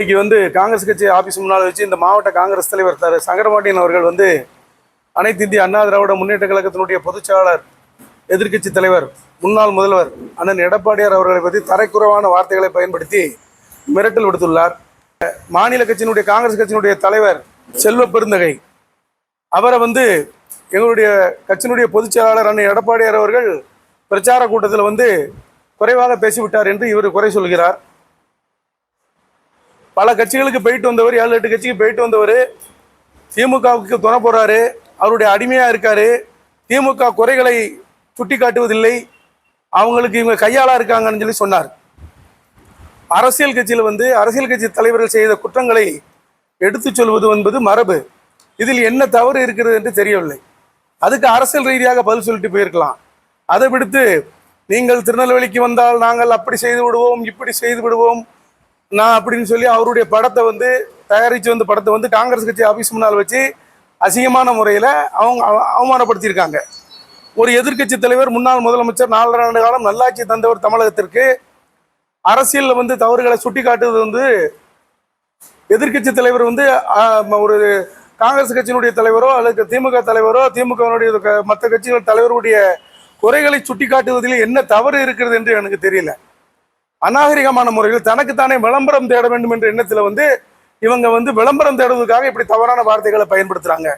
இன்னைக்கு வந்து காங்கிரஸ் கட்சி ஆபீஸ் முன்னால் வச்சு இந்த மாவட்ட காங்கிரஸ் தலைவர் தர சங்கரபாண்டியன் அவர்கள் வந்து அனைத்து இந்திய அண்ணா திராவிட முன்னேற்ற கழகத்தினுடைய பொதுச்செயலாளர் எதிர்க்கட்சி தலைவர் முன்னாள் முதல்வர் அண்ணன் எடப்பாடியார் அவர்களை பற்றி தரைக்குறைவான வார்த்தைகளை பயன்படுத்தி மிரட்டல் விடுத்துள்ளார். மாநில கட்சியினுடைய காங்கிரஸ் கட்சியினுடைய தலைவர் செல்வ பெருந்தகை அவரை வந்து எங்களுடைய கட்சியினுடைய பொதுச்செயலாளர் அண்ணன் எடப்பாடியார் அவர்கள் பிரச்சார கூட்டத்தில் வந்து குறைவாக பேசிவிட்டார் என்று இவர் குறை சொல்கிறார். பல கட்சிகளுக்கு போயிட்டு வந்தவர் ஏழு எட்டு கட்சிக்கு போயிட்டு வந்தவர். திமுகவுக்கு துணை போறாரு. அவருடைய அடிமையாக இருக்காரு. திமுக குறைகளை சுட்டி காட்டுவதில்லை அவங்களுக்கு இவங்க கையாளா இருக்காங்கன்னு சொல்லி சொன்னார். அரசியல் கட்சியில் வந்து அரசியல் கட்சி தலைவர்கள் செய்த குற்றங்களை எடுத்துச் சொல்வது என்பது மரபு. இதில் என்ன தவறு இருக்கிறது என்று தெரியவில்லை. அதுக்கு அரசியல் ரீதியாக பதில் சொல்லிட்டு போயிருக்கலாம். அதை விடுத்து நீங்கள் திருநெல்வேலிக்கு வந்தால் நாங்கள் அப்படி செய்து விடுவோம் இப்படி செய்து விடுவோம். நான் அப்படின்னு சொல்லி அவருடைய படத்தை வந்து தயாரித்து வந்த படத்தை வந்து காங்கிரஸ் கட்சி ஆஃபீஸ் முன்னால் வச்சு அசிங்கமான முறையில் அவங்க அவ- அவமானப்படுத்தியிருக்காங்க. ஒரு எதிர்க்கட்சி தலைவர் முன்னாள் முதலமைச்சர் நாலரை ஆண்டு காலம் நல்லாட்சி தந்தவர் தமிழகத்திற்கு அரசியலில் வந்து தவறுகளை சுட்டி காட்டுவது வந்து எதிர்க்கட்சி தலைவர் வந்து ஒரு காங்கிரஸ் கட்சியினுடைய தலைவரோ அல்லது திமுக தலைவரோ திமுகவினுடைய மற்ற கட்சிகள் தலைவருடைய குறைகளை சுட்டி காட்டுவதில் என்ன தவறு இருக்கிறது என்று எனக்கு தெரியல. அநாகரிகமான முறையில் தனக்குத்தானே விளம்பரம் தேட வேண்டும் என்ற எண்ணத்தில் வந்து இவங்க வந்து விளம்பரம் தேடுவதற்காக இப்படி தவறான வார்த்தைகளை பயன்படுத்துறாங்க.